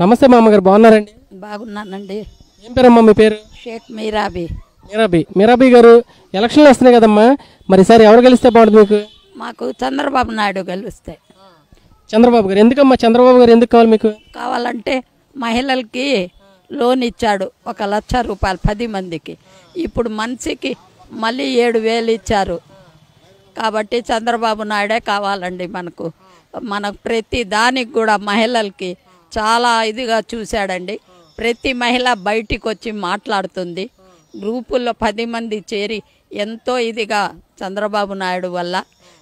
నమస్తే మామగారు బాగున్నారండి? బాగున్నానండి. ఏం పేరమ్మా మీ పేరు? షేక్ మీరాబీ. మీరాబీ. మీరాబీ గారు ఎలక్షన్లు వస్తున్నాయి కదమ్మా. మరి ఈసారి ఎవరు గెలిస్తే బాగుంటుంది మీకు? మాకు చంద్రబాబు నాయుడు గెలిస్తే. చంద్రబాబు గారు. ఎందుకమ్మా చంద్రబాబు గారు ఎందుకు కావాలి మీకు? కావాలంటే మహిళలకి లోన్ ఇచ్చాడు. ఒక లక్ష రూపాయలు పది మందికి. ఇప్పుడు మనిషికి మళ్ళీ ఏడు వేలు ఇచ్చారు. కాబట్టి చంద్రబాబు నాయుడే కావాలండి మనకు. మనకు ప్రతి దానికి కూడా మహిళలకి చాలా ఇదిగా చూశాడండి. ప్రతి మహిళ బయటికి వచ్చి మాట్లాడుతుంది. గ్రూపుల్లో పది మంది చేరి ఎంతో ఇదిగా చంద్రబాబు నాయుడు వల్ల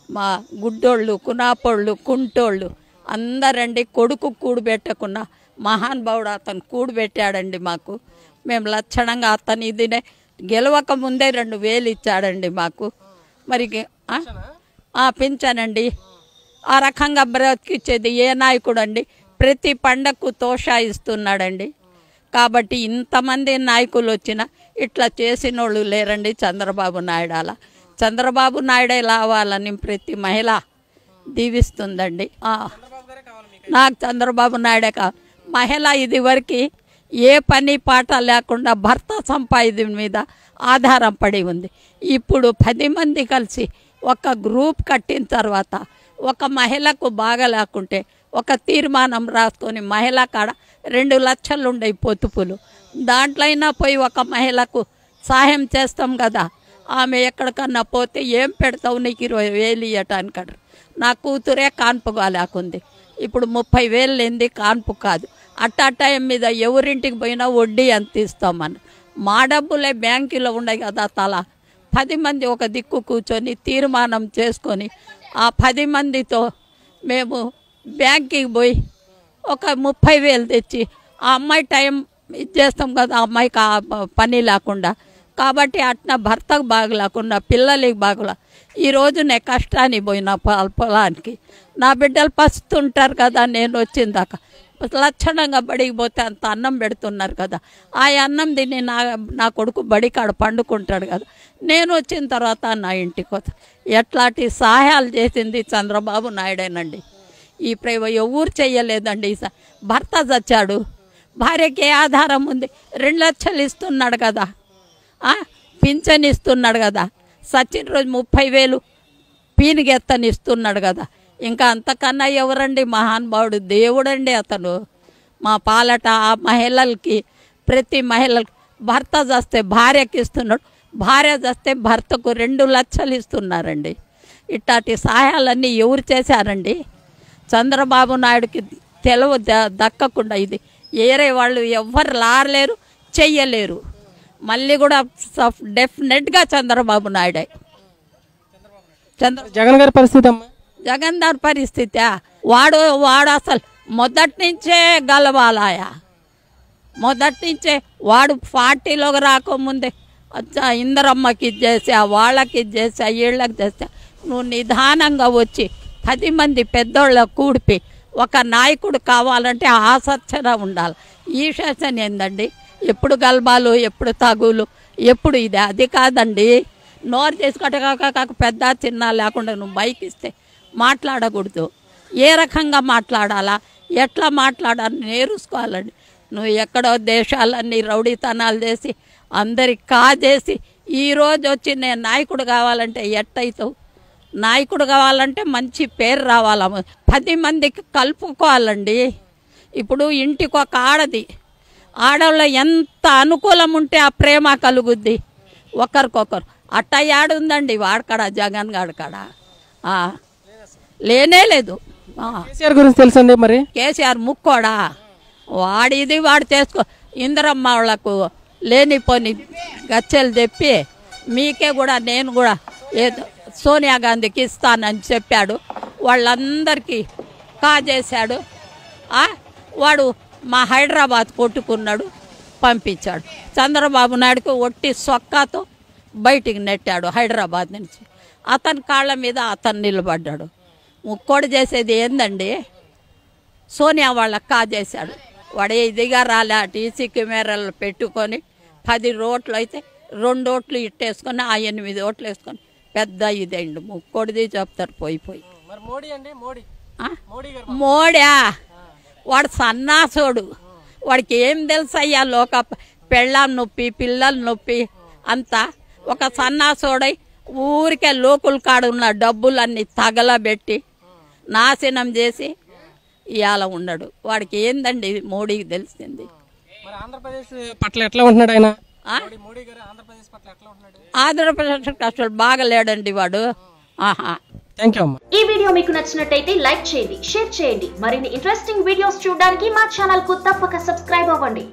మా గుడ్డోళ్ళు కునాపోళ్ళు కుంటోళ్ళు అందరండి కొడుకు కూడబెట్టకుండా మహానుభావుడు అతను కూడబెట్టాడండి మాకు. మేము లక్షణంగా అతని ఇదినే గెలవక ముందే రెండు వేలు ఇచ్చాడండి మాకు. మరి పింఛనండి. ఆ రకంగా బ్రతికిచ్చేది ఏ నాయకుడు అండి ప్రతి పండగకు తోషా ఇస్తున్నాడండి. కాబట్టి ఇంతమంది నాయకులు వచ్చినా ఇట్లా చేసిన వాళ్ళు లేరండి చంద్రబాబు నాయుడు అలా. చంద్రబాబు నాయుడే లావాలని ప్రతి మహిళ దీవిస్తుందండి. నాకు చంద్రబాబు నాయుడే కా మహిళ ఇది వరకు ఏ పని పాట లేకుండా భర్త సంపాదన మీద ఆధారపడి ఉంది. ఇప్పుడు పది మంది కలిసి ఒక గ్రూప్ కట్టిన తర్వాత ఒక మహిళకు బాగా లేకుంటే ఒక తీర్మానం రాసుకొని మహిళ కాడ రెండు లక్షలు ఉండే పొదుపులు దాంట్లో అయినా పోయి ఒక మహిళకు సహాయం చేస్తాం కదా. ఆమె ఎక్కడికన్నా పోతే ఏం పెడతావు నీకు ఇరవై వేలు ఇవ్వటానికడ నా కూతురే కాన్పు కాలేకుంది ఇప్పుడు ముప్పై వేలు లేనిది కాన్పు కాదు. అట్టా టైం మీద ఎవరింటికి పోయినా వడ్డీ ఎంత ఇస్తామని మా డబ్బులే బ్యాంకులో ఉన్నాయి కదా తల. పది మంది ఒక దిక్కు కూర్చొని తీర్మానం చేసుకొని ఆ పది మందితో మేము బ్యాంక్కి పోయి ఒక ముప్పై వేలు తెచ్చి ఆ అమ్మాయి టైం ఇది చేస్తాం కదా ఆ అమ్మాయికి ఆ పని లేకుండా. కాబట్టి అట్లా భర్తకు బాగలేకుండా పిల్లలకి బాగలే ఈ రోజు నేను కష్టానికి పోయిన పొలానికి. నా బిడ్డలు పస్తుంటారు కదా నేను వచ్చిన దాకా. లక్షణంగా బడికి పోతే అంత అన్నం పెడుతున్నారు కదా. ఆ అన్నం తిని నా నా కొడుకు బడి కాడ పండుకుంటాడు కదా. నేను వచ్చిన తర్వాత నా ఇంటికి వస్తా ఎట్లాంటి సహాయాలు చేసింది చంద్రబాబు నాయుడేనండి. ఈ ప్రేమ ఎవరు చేయలేదండి ఈ స- భర్త చచ్చాడు. భార్యకి ఏ ఆధారం ఉంది. రెండు లక్షలు ఇస్తున్నాడు కదా. పింఛన్ ఇస్తున్నాడు కదా. సచిన్ రోజు ముప్పై వేలు పీనిగెత్తని ఇస్తున్నాడు కదా. ఇంకా అంతకన్నా ఎవరండి మహానుభావుడు దేవుడండి అతను. మా పాలట ఆ మహిళలకి ప్రతి మహిళకి భర్త చస్తే భార్యకి ఇస్తున్నాడు. భార్య చస్తే భర్తకు రెండు లక్షలు ఇస్తున్నారండి. ఇట్లాంటి సహాయాలన్నీ ఎవరు చేశారండి? చంద్రబాబు నాయుడుకి తెలవ ద- దక్కకుండా ఇది. ఏరే వాళ్ళు ఎవ్వరు లారలేరు చెయ్యలేరు. మళ్ళీ కూడా సఫ్- డెఫినెట్గా చంద్రబాబు నాయుడే. చంద్ర జగన్ గారి పరిస్థితి అమ్మా? జగన్ దాని పరిస్థితి వాడు వాడు అసలు మొదటి నుంచే గలవాలాయా? మొదటి నుంచే వాడు పార్టీలోకి రాకముందే ఇందరమ్మకి ఇది చేసా వాళ్ళకి ఇది చేసా వీళ్ళకి చేసా నువ్వు నిదానంగా వచ్చి పది మంది పెద్దోళ్ళ కూడిపి. ఒక నాయకుడు కావాలంటే ఆసచ్చన ఉండాలి. ఈ శాసన ఏందండి? ఎప్పుడు గల్బాలు ఎప్పుడు తగులు ఎప్పుడు ఇది? అది కాదండి. నోరు చేసుకుంటే కాక పెద్ద చిన్న లేకుండా నువ్వు బైక్ ఇస్తే మాట్లాడకూడదు. ఏ రకంగా మాట్లాడాలా? ఎట్లా మాట్లాడాలి నేర్చుకోవాలండి. నువ్వు ఎక్కడో దేశాలన్నీ రౌడీతనాలు చేసి అందరికి కాజేసి ఈరోజు వచ్చి నేను నాయకుడు కావాలంటే ఎట్టయితావు? నాయకుడు కావాలంటే మంచి పేరు రావాల? పది మందికి కలుపుకోవాలండి. ఇప్పుడు ఇంటికి ఒక ఆడది. ఆడవాళ్ళ ఎంత అనుకూలం ఉంటే ఆ ప్రేమ కలుగుద్ది. ఒకరికొకరు. అట్ట యాడుందండి వాడకాడ జగన్ గాడకాడ. లేనే లేదు. కేసీఆర్ గురించి తెలుసండి మరి? కేసీఆర్ ముక్కోడా? వాడిది వాడు చేసుకో. ఇందిరమ్మ వాళ్ళకు లేనిపోని గచ్చెలు చెప్పి మీకే కూడా నేను కూడా ఏదో సోనియా గాంధీకి ఇస్తానని చెప్పాడు. వాళ్ళందరికీ కాజేశాడు. వాడు మా హైదరాబాద్ కొట్టుకున్నాడు పంపించాడు. చంద్రబాబు నాయుడుకు ఒట్టి సొక్కాతో బయటికి నెట్టాడు హైదరాబాద్ నుంచి. అతని కాళ్ళ మీద అతను నిలబడ్డాడు. ముక్కోడు చేసేది ఏందండి? సోనియా వాళ్ళకి కాజేశాడు. వాడు ఇదిగా రాలే టీసీ కెమెరాలు పెట్టుకొని పది రోట్లు అయితే రెండు ఓట్లు ఇట్టేసుకొని ఆ ఎనిమిది ఓట్లు వేసుకొని పెద్ద ఇదేండి. ముక్కోడిది చెప్తారు పోయి పోయి. మోడీ వాడు సన్నాసోడు. వాడికి ఏం తెలుసు అయ్యా లోక పెళ్ళాం నొప్పి పిల్లల నొప్పి అంతా. ఒక సన్నాసోడై ఊరికే లోకుల కాడున్న డబ్బులన్నీ తగలబెట్టి నాశనం చేసి ఇవాళ ఉండడు వాడికి ఏందండి మోడీకి తెలిసింది. ఆంధ్రప్రదేశ్ పట్ల ఎట్లా ఉంటున్నాడు ఆయన? ఆంధ్రప్రదేశ్ పట్ల ఎట్లా ఉంటున్నాడు? ఆంధ్రప్రదేశ్ అసలు వాడు. థ్యాంక్ యూ అమ్మా. ఈ వీడియో మీకు నచ్చినట్టయితే లైక్ చేయండి షేర్ చేయండి. మరిన్ని ఇంట్రెస్టింగ్ వీడియోస్ చూడడానికి మా ఛానల్కు తప్పక సబ్స్క్రైబ్ అవ్వండి.